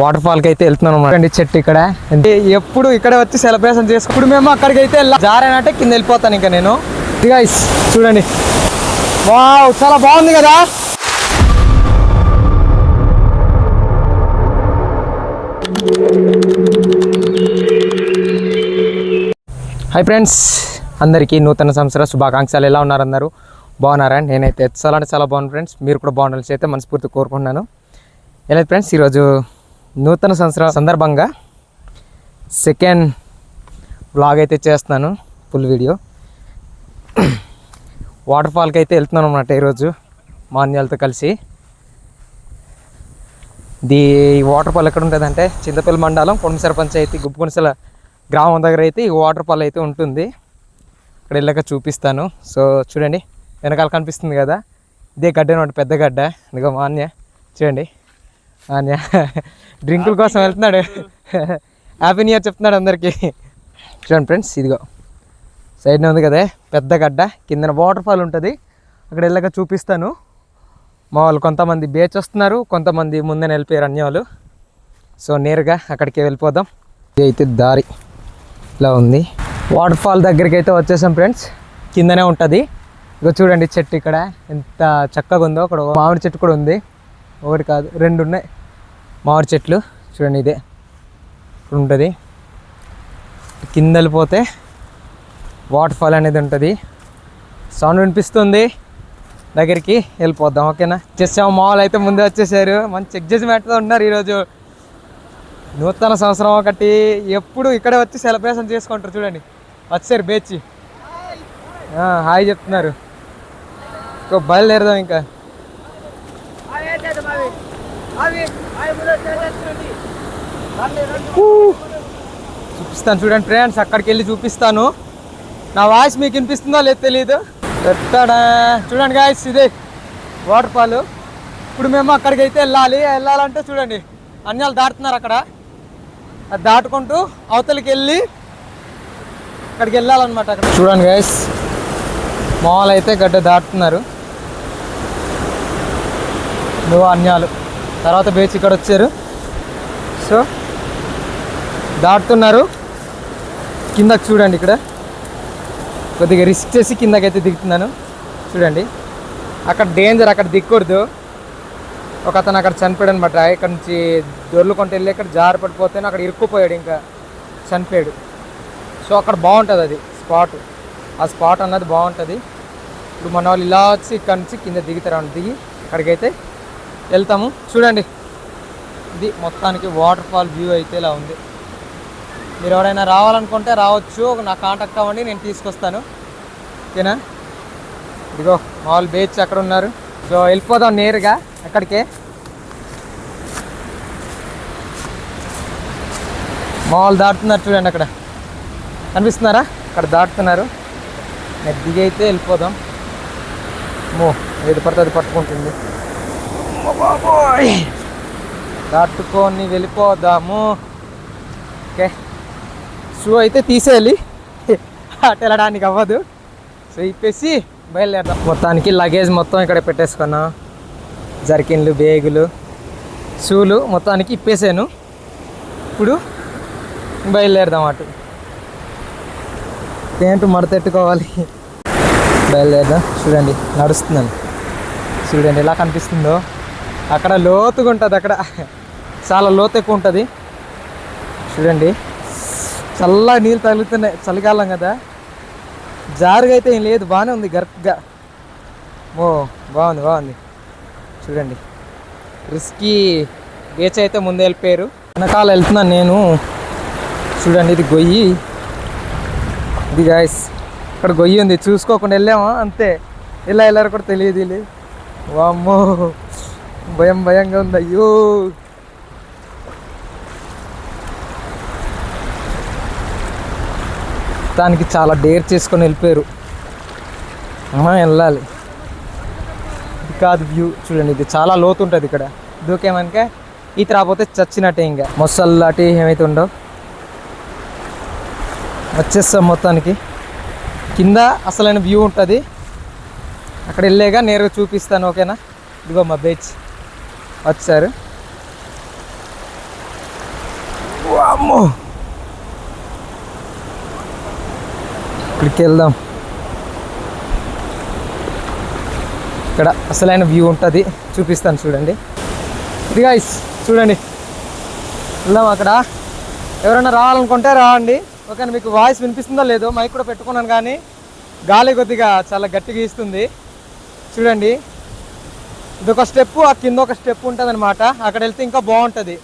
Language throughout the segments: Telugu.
వాటర్ ఫాల్కి అయితే వెళ్తున్నాం అన్నమాట. చెట్టు ఇక్కడ. అంటే ఎప్పుడు ఇక్కడ వచ్చి సెలబ్రేషన్ చేసుకో మేము అక్కడికి అయితే వెళ్ళాం జారేనంటే కింద వెళ్ళిపోతాను ఇంకా నేను. గైస్ చూడండి. వావ్ చాలా బాగుంది కదా? హాయ్ ఫ్రెండ్స్ అందరికీ నూతన సంవత్సర శుభాకాంక్షలు. ఎలా ఉన్నారు అందరూ? బాగున్నారా? నేనైతే చాలా అంటే చాలా బాగున్నాను ఫ్రెండ్స్ మీరు కూడా బాగుండాలని అయితే మనస్ఫూర్తి కోరుకుంటున్నాను. ఎలా ఫ్రెండ్స్ ఈరోజు నూతన సంవత్సరం సందర్భంగా సెకండ్ బ్లాగ్ అయితే చేస్తున్నాను ఫుల్ వీడియో వాటర్ ఫాల్కి అయితే వెళ్తున్నాను అన్నమాట ఈరోజు మాన్యాలతో కలిసి. ది వాటర్ ఫాల్ ఎక్కడ ఉంటుందంటే చింతపల్లి మండలం కొండసర పంచాయతీ గుబ్బుకొనసల గ్రామం దగ్గర అయితే ఈ వాటర్ ఫాల్ అయితే ఉంటుంది. అక్కడ వెళ్ళాక చూపిస్తాను. సో చూడండి వెనకాల కనిపిస్తుంది కదా? ఇదే గడ్డ పెద్ద గడ్డ. ఇదిగో మాన్య చూడండి. డ్రింకుల కోసం వెళ్తున్నాడు. హ్యాపీ న్యూ ఇయర్ చెప్తున్నాడు అందరికీ. చూడండి ఫ్రెండ్స్ ఇదిగో. సైడ్న ఉంది కదా పెద్ద గడ్డ కిందన వాటర్ ఫాల్ ఉంటుంది. అక్కడ వెళ్ళాక చూపిస్తాను. మా వాళ్ళు కొంతమంది బేచ్ వస్తున్నారు కొంతమంది ముందే వెళ్ళిపోయారు అన్య వాళ్ళు సో నేరుగా అక్కడికి వెళ్ళిపోదాం. ఇది అయితే దారి. ఇలా ఉంది. వాటర్ ఫాల్ దగ్గరికి అయితే వచ్చేసాం ఫ్రెండ్స్. కిందనే ఉంటుంది. ఇక చూడండి చెట్టు ఇక్కడ ఎంత చక్కగా ఉందో. అక్కడ మామిడి చెట్టు కూడా ఉంది. ఒకటి కాదు రెండు ఉన్నాయి. మామిడి చెట్లు చూడండి ఇదే. ఇప్పుడు ఉంటుంది. కింద వెళ్ళిపోతే వాటర్ ఫాల్ అనేది ఉంటుంది. సౌండ్ వినిపిస్తుంది. దగ్గరికి వెళ్ళిపోద్దాం ఓకేనా? చేసాము మాల్ అయితే ముందే వచ్చేసారు. మంచి చెక్ ఉన్నారు ఈరోజు. నూతన సంవత్సరం ఒకటి. ఎప్పుడు ఇక్కడే వచ్చి సెలబ్రేషన్ చేసుకుంటారు చూడండి. వచ్చారు బేచి. హాయ్ చెప్తున్నారు. ఇంకో బయలుదేరదాం ఇంకా. చూపిస్తాను చూడండి ఫ్రెండ్స్ అక్కడికి వెళ్ళి చూపిస్తాను. నా వాయిస్ మీకు వినిపిస్తుందో లేదు తెలియదు ఎత్తాడా. చూడండి గాయస్ ఇదే వాటర్ ఫాల్ ఇప్పుడు మేము అక్కడికి అయితే వెళ్ళాలి. వెళ్ళాలంటే చూడండి అన్యాలు దాటుతున్నారు అక్కడ. అది దాటుకుంటూ అవతలికి వెళ్ళి అక్కడికి వెళ్ళాలన్నమాట అక్కడ. చూడండి గాయస్ మాల్ అయితే గడ్డ దాటుతున్నారు. నువ్వు అన్యాలు. తర్వాత బీచ్ ఇక్కడ వచ్చారు. సో దాటుతున్నారు. కిందకి చూడండి ఇక్కడ. కొద్దిగా రిస్క్ చేసి కిందకైతే దిగుతున్నాను. చూడండి. అక్కడ డేంజర్ అక్కడ దిక్కూడదు ఒక అతను అక్కడ చనిపోయాడు అనమాట. ఇక్కడ నుంచి దొర్లుకుంటూ వెళ్ళి అక్కడ జారి పడిపోతే అక్కడ ఇరుక్కుపోయాడు ఇంకా. చనిపోయాడు. సో అక్కడ బాగుంటుంది అది స్పాట్ ఆ స్పాట్ అన్నది బాగుంటుంది. ఇప్పుడు మన వాళ్ళు ఇలా వచ్చి ఇక్కడ నుంచి కింద దిగుతారు. అన్నమాట. దిగి అక్కడికైతే వెళ్తాము. చూడండి. ఇది మొత్తానికి వాటర్ ఫాల్ వ్యూ అయితే ఇలా ఉంది. మీరు ఎవరైనా రావాలనుకుంటే రావచ్చు. నా కాంటాక్ట్ అవ్వండి నేను తీసుకొస్తాను. ఓకేనా? ఇదిగో మామూలు బీచ్ అక్కడ ఉన్నారు. సో వెళ్ళిపోదాం నేరుగా అక్కడికే. మామూలు దాటుతున్నారు చూడండి అక్కడ. కనిపిస్తున్నారా? అక్కడ దాటుతున్నారు. నేను దిగి అయితే వెళ్ళిపోదాం. మో ఏది పడితే అది పట్టుకుంటుంది. బాబోయ్ దాటుకొని వెళ్ళిపోదాము. ఓకే. షూ అయితే తీసేయాలి. అటు వెళ్ళడానికి అవ్వదు. సో ఇప్పేసి బయలుదేరదాం. మొత్తానికి లగేజ్ మొత్తం ఇక్కడ పెట్టేసుకున్నా. జర్కిన్లు బేగులు షూలు మొత్తానికి ఇప్పేసాను. ఇప్పుడు బయలుదేరదాం అటు. ఏంటి మడతెట్టుకోవాలి. బయలుదేరదాం. చూడండి నడుస్తున్నాను. చూడండి ఎలా కనిపిస్తుందో. అక్కడ లోతుగా ఉంటుంది అక్కడ. చాలా లోతు ఎక్కువ ఉంటుంది. చూడండి. చల్ల నీళ్ళు తగులుతున్నాయి చలికాలం కదా. జారుగా అయితే ఏం లేదు బాగానే ఉంది గరక్గా. ఓ బాగుంది బాగుంది. చూడండి. రిస్కీ బీచ్ అయితే ముందు వెళ్ళిపోయారు. వెనకాల వెళ్తున్నాను నేను. చూడండి ఇది గొయ్యి. ఇది గాయస్ ఇక్కడ గొయ్యి ఉంది. చూసుకోకుండా వెళ్ళామా? అంతే. ఇలా వెళ్ళారు కూడా తెలియదు వామ్మో. భయం భయంగా ఉంది అయ్యో. దానికి చాలా డేర్ చేసుకొని వెళ్ళిపోయారు. అమ్మా వెళ్ళాలి. ఇది కాదు వ్యూ చూడండి ఇది చాలా లోతు ఉంటుంది ఇక్కడ. దూకేమనుక ఈత రాకపోతే చచ్చినట్టే ఇంకా. మొసల్లాటి ఏమైతే ఉండవు. వచ్చేస్తాం మొత్తానికి. కింద అసలైన వ్యూ ఉంటుంది. అక్కడ వెళ్ళాక నేరుగా చూపిస్తాను ఓకేనా? ఇదిగో మా బీచ్. వచ్చారు. అమ్మో ఇక్కడికి వెళ్దాం ఇక్కడ అసలైన వ్యూ ఉంటుంది. చూపిస్తాను చూడండి. ఇది గైస్ చూడండి. వెళ్దాం అక్కడ? ఎవరైనా రావాలనుకుంటే రావండి. ఓకే మీకు వాయిస్ వినిపిస్తుందో లేదో మైక్ కూడా పెట్టుకున్నాను కానీ గాలి కొద్దిగా చాలా గట్టిగా ఇస్తుంది చూడండి. ఇది ఒక స్టెప్ ఆ కింద ఒక స్టెప్ ఉంటుంది అనమాట అక్కడ వెళ్తే ఇంకా బాగుంటుంది.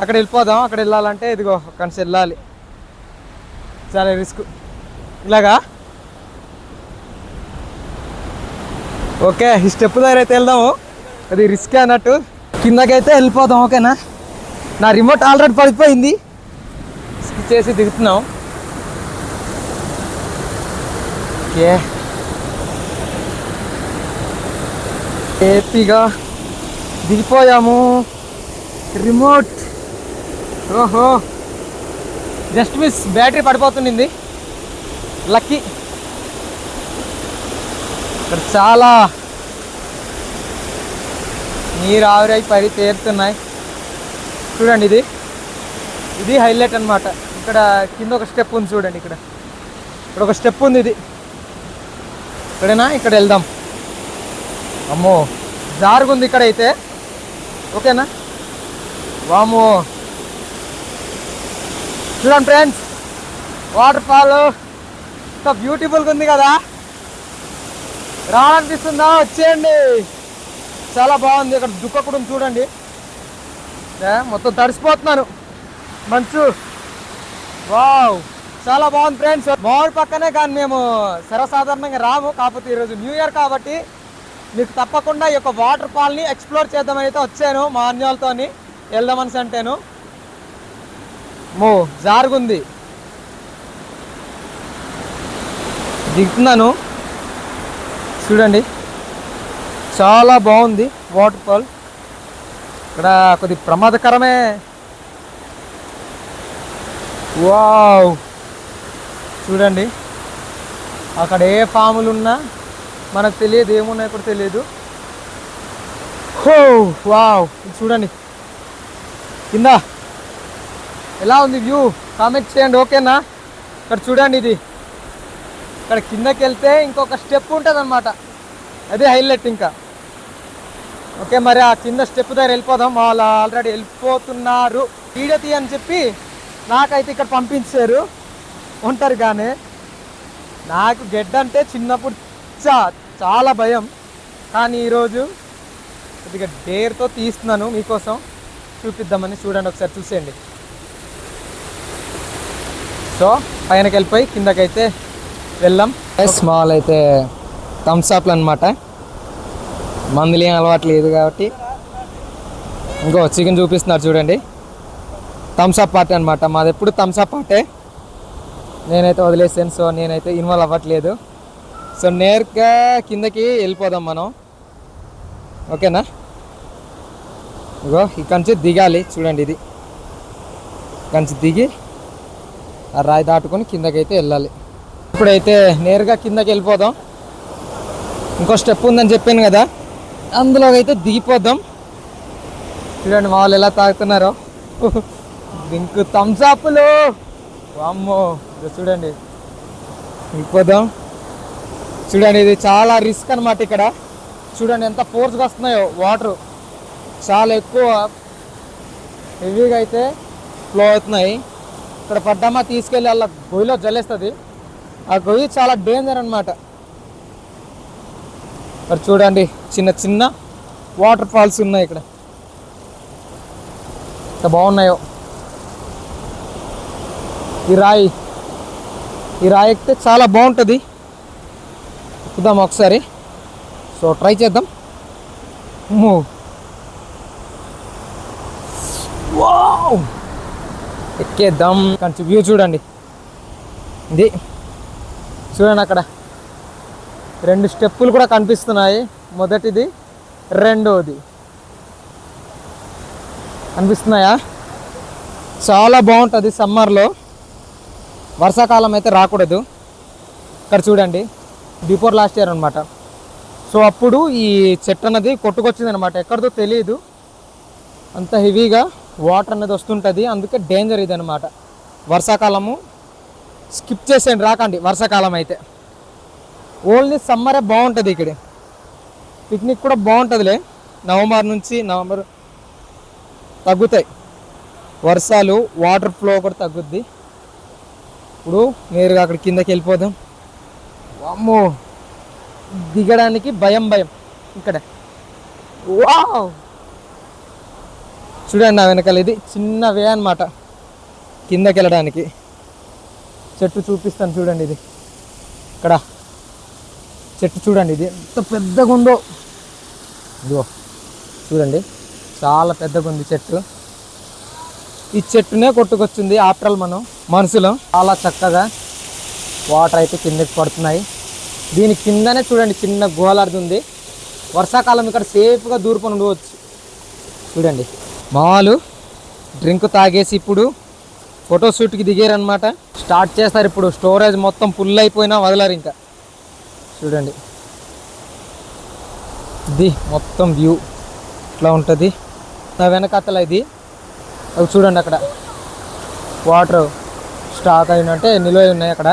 అక్కడ వెళ్ళిపోదాం అక్కడ వెళ్ళాలంటే ఇదిగో కన్స్ వెళ్ళాలి. చాలా రిస్క్. ఇలాగా? ఓకే ఈ స్టెప్ దగ్గర అయితే వెళ్దాము. అది రిస్క్ అన్నట్టు. కిందకైతే వెళ్ళిపోదాం ఓకేనా? నా రిమోట్ ఆల్రెడీ పడిపోయింది. చేసి దిగుతున్నాం. ఓకే. ఏపీగా దిగిపోయాము. రిమోట్. ఓహో. జస్ట్ మిస్ బ్యాటరీ పడిపోతుండింది. లక్కీ. ఇక్కడ చాలా నీరు ఆవిరై పడి తేరుతున్నాయి. చూడండి ఇది. ఇది హైలైట్ అన్నమాట. ఇక్కడ కింద ఒక స్టెప్ ఉంది చూడండి ఇక్కడ. ఇక్కడ ఒక స్టెప్ ఉంది ఇది. ఇక్కడేనా ఇక్కడ వెళ్దాం. అమ్మో జారుగుంది ఇక్కడ అయితే ఓకేనా? వాము చూడండి ఫ్రెండ్స్ వాటర్ ఫాల్ ఎంత బ్యూటిఫుల్గా ఉంది కదా. రావాలనిపిస్తుందా? వచ్చేయండి. చాలా బాగుంది. ఇక్కడ దుక్క చూడండి. ఏ, మొత్తం తడిసిపోతున్నాను. మంచు. వావ్. చాలా బాగుంది ఫ్రెండ్స్. మామిడి పక్కనే కానీ మేము సర్వసాధారణంగా రాము. కాకపోతే ఈరోజు న్యూ ఇయర్ కాబట్టి మీకు తప్పకుండా ఈ యొక్క వాటర్ ఫాల్ని ఎక్స్ప్లోర్ చేద్దామని అయితే వచ్చాను మా అన్యాలతో వెళ్దామని అంటేను మో జారుగుంది. దిగుతున్నాను. చూడండి. చాలా బాగుంది వాటర్ ఫాల్. ఇక్కడ కొద్ది ప్రమాదకరమే. వావ్. చూడండి. అక్కడ ఏ పాములు ఉన్నా మనకు తెలియదు ఏమున్నాయో కూడా తెలియదు. హో వావ్ ఇది చూడండి. కింద ఎలా ఉంది వ్యూ? కామెంట్ చేయండి ఓకేనా? ఇక్కడ చూడండి ఇది. ఇక్కడ కిందకి వెళ్తే ఇంకొక స్టెప్ ఉంటుంది అనమాట అదే హైలైట్ ఇంకా. ఓకే మరి ఆ కింద స్టెప్ దగ్గర వెళ్ళిపోదాం. వాళ్ళు ఆల్రెడీ వెళ్ళిపోతున్నారు. వీడియో తీయని చెప్పి నాకైతే ఇక్కడ పంపించారు. ఉంటారు కానీ నాకు గెడ్డ అంటే చిన్నప్పుడు చా చాలా భయం. కానీ ఈరోజు కొద్దిగా డేర్తో తీస్తున్నాను మీకోసం. చూపిద్దామని చూడండి ఒకసారి చూసేయండి. సో పైనకి వెళ్ళిపోయి కిందకైతే వెళ్ళాం. స్మాల్ అయితే థమ్స్అప్లు అనమాట మందులు ఏం అలవాటు లేదు కాబట్టి. ఇంకో చికెన్ చూపిస్తున్నారు చూడండి. థమ్స్ అప్ పార్టీ అనమాట మాది ఎప్పుడు థమ్స్ అప్ పార్టే. నేనైతే వదిలేసాను సో నేనైతే ఇన్వాల్వ్ అవ్వట్లేదు. సో నేరుగా కిందకి వెళ్ళిపోదాం మనం. ఓకేనా? ఇగో ఇక్కడి నుంచి దిగాలి. చూడండి ఇది. ఇక్కడి నుంచి దిగి ఆ రాయి దాటుకొని కిందకైతే వెళ్ళాలి. ఇప్పుడైతే నేరుగా కిందకి వెళ్ళిపోదాం. ఇంకో స్టెప్ ఉందని చెప్పాను కదా. అందులో అయితే దిగిపోదాం. చూడండి మా వాళ్ళు ఎలా తాగుతున్నారో. దింకు థమ్స్అప్లు అమ్మో ఇదో చూడండి. దిగిపోదాం. చూడండి ఇది చాలా రిస్క్ అనమాట ఇక్కడ. చూడండి ఎంత ఫోర్స్గా వస్తున్నాయో వాటర్. చాలా ఎక్కువ హెవీగా అయితే ఫ్లో అవుతున్నాయి. ఇక్కడ పడ్డామా తీసుకెళ్ళి అలా గొయ్యిలో జల్లేస్తుంది. ఆ గొయ్యి చాలా డేంజర్ అనమాట ఇక్కడ చూడండి చిన్న చిన్న వాటర్ ఫాల్స్ ఉన్నాయి ఇక్కడ. ఎంత బాగున్నాయో. ఈ రాయి ఈ రాయి ఎక్కితే చాలా బాగుంటుంది. చూద్దాం ఒకసారి. సో ట్రై చేద్దాం. Move wow. ఎక్కేద్దాం. కొంచెం వ్యూ చూడండి. ఇది చూడండి అక్కడ. రెండు స్టెప్పులు కూడా కనిపిస్తున్నాయి. మొదటిది రెండోది. కనిపిస్తున్నాయా? చాలా బాగుంటుంది సమ్మర్లో. వర్షాకాలం అయితే రాకూడదు. ఇక్కడ చూడండి. బిఫోర్ లాస్ట్ ఇయర్ అనమాట సో అప్పుడు ఈ చెట్టు అన్నది కొట్టుకొచ్చింది అనమాట ఎక్కడిదో తెలియదు అంత హెవీగా వాటర్ అనేది వస్తుంటుంది. అందుకే డేంజర్ ఇది అనమాట వర్షాకాలము స్కిప్ చేసేయండి రాకండి వర్షాకాలం అయితే. ఓన్లీ సమ్మరే బాగుంటుంది ఇక్కడ. పిక్నిక్ కూడా బాగుంటుందిలే. నవంబర్ నుంచి నవంబర్ తగ్గుతాయి. వర్షాలు వాటర్ ఫ్లో కూడా తగ్గుద్ది. ఇప్పుడు నేరుగా అక్కడ కిందకి వెళ్ళిపోదాం. అమ్మో దిగడానికి భయం భయం. ఇక్కడ. వావ్. చూడండి నా వెనకాల ఇది చిన్న వే అనమాట కిందకి వెళ్ళడానికి చెట్టు చూపిస్తాను చూడండి ఇది. ఇక్కడ. చెట్టు చూడండి ఇది. ఎంత పెద్దగా ఉందో ఇదిగో. చూడండి. చాలా పెద్దగా ఉంది చెట్టు. ఈ చెట్టునే కొట్టుకొచ్చింది ఆఫ్టర్ ఆల్ మనం. మనుషులు. చాలా చక్కగా వాటర్ అయితే కిందకి పడుతున్నాయి. దీని కిందనే చూడండి చిన్న గోలార్ది ఉంది. వర్షాకాలం ఇక్కడ సేఫ్గా దూరుకొని ఉండవచ్చు. చూడండి. మాలు డ్రింక్ తాగేసి ఇప్పుడు ఫోటోషూట్కి దిగారనమాట స్టార్ట్ చేస్తారు ఇప్పుడు. స్టోరేజ్ మొత్తం ఫుల్ అయిపోయినా వదలరు ఇంకా. చూడండి. ఇది మొత్తం వ్యూ. ఇట్లా ఉంటుంది. నా వెనకతల ఇది. అవి చూడండి అక్కడ. వాటర్ స్టాక్ అయినట్టే నిలువ ఉన్నాయి అక్కడ.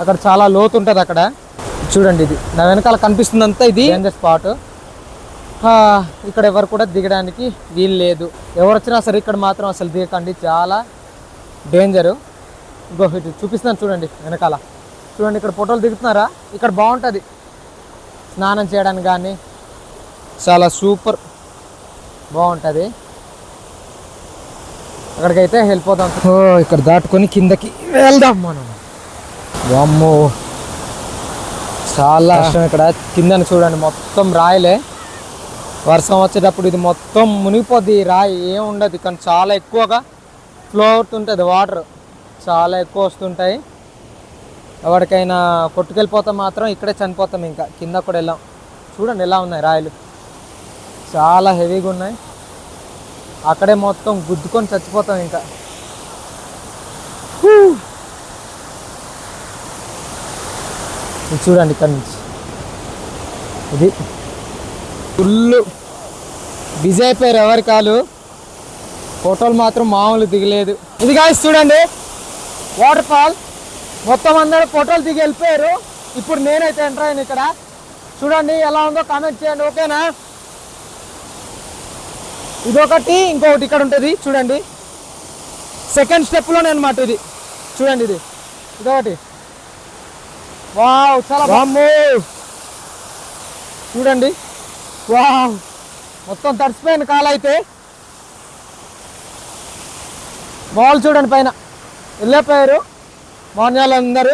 అక్కడ చాలా లోతు ఉంటుంది అక్కడ. చూడండి ఇది. నా వెనకాల కనిపిస్తుందంతా ఇది. డేంజర్ స్పాట్ ఇక్కడ ఎవరు కూడా దిగడానికి వీలు లేదు. ఎవరు వచ్చినా సరే ఇక్కడ మాత్రం అసలు దిగకండి. చాలా డేంజరు ఇంకో ఇటు చూపిస్తున్నాను చూడండి వెనకాల. చూడండి ఇక్కడ ఫోటోలు దిగుతున్నారా? ఇక్కడ బాగుంటుంది. స్నానం చేయడానికి కానీ చాలా సూపర్ బాగుంటుంది. అక్కడికైతే వెళ్ళిపోతాం ఓ ఇక్కడ దాటుకొని కిందకి వెళ్దాం మనం. వామ్మో. చాలా కష్టం ఇక్కడ. కిందని చూడండి మొత్తం రాయలే. వర్షం వచ్చేటప్పుడు ఇది మొత్తం మునిగిపోద్ది. రాయి ఏం ఉండదు కానీ చాలా ఎక్కువగా ఫ్లో అవుతుంటుంది వాటర్ చాలా ఎక్కువ వస్తుంటాయి. ఎవరికైనా కొట్టుకెళ్ళిపోతే మాత్రం ఇక్కడే చనిపోతాం ఇంకా. కింద కూడా వెళ్ళాం. చూడండి ఎలా ఉన్నాయి రాయలు. చాలా హెవీగా ఉన్నాయి. అక్కడే మొత్తం గుద్దుకొని చచ్చిపోతాం ఇంకా హూ. ఇది చూడండి ఇక్కడ నుంచి. ఇది ఫుల్ బిజీ అయిపోయారు ఎవరి కాలు? ఫోటోలు మాత్రం మామూలు దిగలేదు. ఇది కాదు చూడండి. వాటర్ ఫాల్ మొత్తం అందరూ ఫోటోలు దిగి వెళ్ళిపోయారు. ఇప్పుడు నేనైతే ఎంటర్ అయ్యాను ఇక్కడ. చూడండి ఎలా ఉందో కామెంట్ చేయండి ఓకేనా? ఇదొకటి ఇంకొకటి ఇక్కడ ఉంటుంది చూడండి. సెకండ్ స్టెప్లోనే అనమాట ఇది. చూడండి ఇది. ఇదొకటి. వావ్ చాలా బామ్మో చూడండి. వావ్. మొత్తం తడిసిపోయిన కాలు అయితే. బాల్ చూడండి పైన. వెళ్ళిపోయారు. మోన్యాలు అందరూ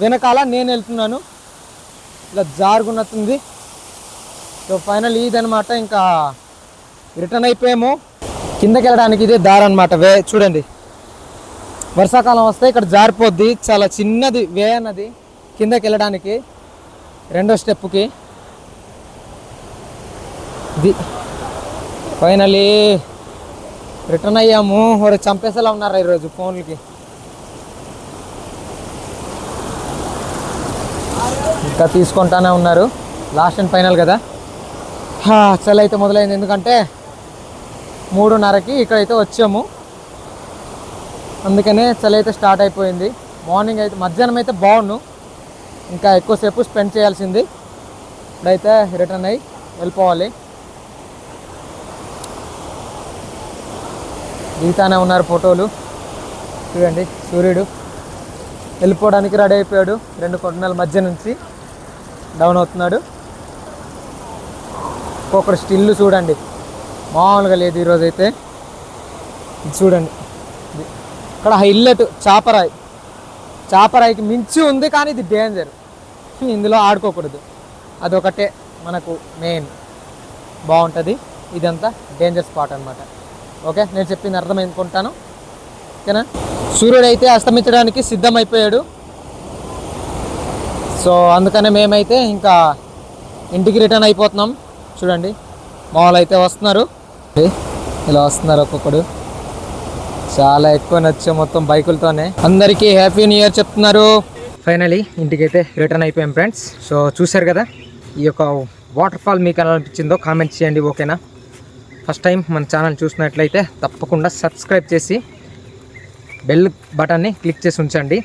వెనకాల నేను వెళ్తున్నాను. ఇలా జారుగున్నట్టుంది. సో ఫైనల్ ఇదనమాట ఇంకా రిటర్న్ అయిపోయాము. కిందకి వెళ్ళడానికి ఇదే దారి అనమాట వే చూడండి. వర్షాకాలం వస్తే ఇక్కడ జారిపోద్ది. చాలా చిన్నది వే అన్నది కిందకి వెళ్ళడానికి రెండో స్టెప్కి ఇది ఫైనలీ రిటర్న్ అయ్యాము. వాడు చంపేసేలా ఉన్నారు ఈరోజు ఫోన్లకి? ఇంకా తీసుకుంటానే ఉన్నారు. లాస్ట్ అండ్ ఫైనల్ కదా? హా, చలి అయితే మొదలైంది. ఎందుకంటే మూడున్నరకి ఇక్కడైతే వచ్చాము. అందుకనే చలి అయితే స్టార్ట్ అయిపోయింది. మార్నింగ్ అయితే మధ్యాహ్నం అయితే బాగుండు. ఇంకా ఎక్కువసేపు స్పెండ్ చేయాల్సింది. ఇప్పుడైతే రిటర్న్ అయ్యి వెళ్ళిపోవాలి. దిగుతానే ఉన్నారు ఫోటోలు. చూడండి సూర్యుడు. వెళ్ళిపోవడానికి రెడీ అయిపోయాడు. రెండు కొండల మధ్య నుంచి డౌన్ అవుతున్నాడు. ఒక్కొక్కడు స్టిల్ చూడండి. మామూలుగా లేదు ఈరోజు అయితే ఇది చూడండి. ఇక్కడ హైలైట్ చాపరాయి. చాపరాయికి మించి ఉంది కానీ ఇది డేంజర్ ఇందులో ఆడుకోకూడదు. అదొకటే మనకు మెయిన్ బాగుంటుంది. ఇదంతా డేంజర్ స్పాట్ అనమాట ఓకే నేను చెప్పింది అర్థమైందుకుంటాను ఓకేనా? సూర్యుడు అయితే అస్తమించడానికి సిద్ధమైపోయాడు. సో అందుకనే మేమైతే ఇంకా ఇంటికి రిటర్న్ అయిపోతున్నాం. చూడండి మామూలు అయితే వస్తున్నారు. ఇలా వస్తున్నారు ఒక్కొక్కడు. చాలా ఎక్కువ నచ్చే మొత్తం బైకులతోనే. అందరికీ హ్యాపీ న్యూ ఇయర్ చెప్తున్నారు. ఫైనలీ ఇంటికైతే రిటర్న్ అయిపోయాం ఫ్రెండ్స్ సో చూశారు కదా ఈ యొక్క వాటర్ ఫాల్ మీకు ఎలా అనిపించిందో కామెంట్ చేయండి ఓకేనా ఫస్ట్ టైం మన ఛానల్ చూసినట్లయితే తప్పకుండా సబ్స్క్రైబ్ చేసి బెల్ బటన్ని క్లిక్ చేసి ఉంచండి.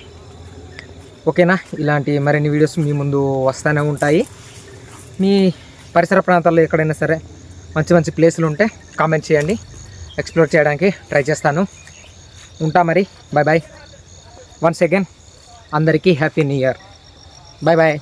ఓకేనా ఇలాంటి మరిన్ని వీడియోస్ మీ ముందు వస్తూనే ఉంటాయి. మీ పరిసర ప్రాంతాల్లో ఎక్కడైనా సరే మంచి మంచి ప్లేసులు ఉంటే కామెంట్ చేయండి. ఎక్స్ప్లోర్ చేయడానికి ట్రై చేస్తాను. ఉంటా మరి. బాయ్ బాయ్ వన్స్ అగైన్ అందరికీ happy new year bye bye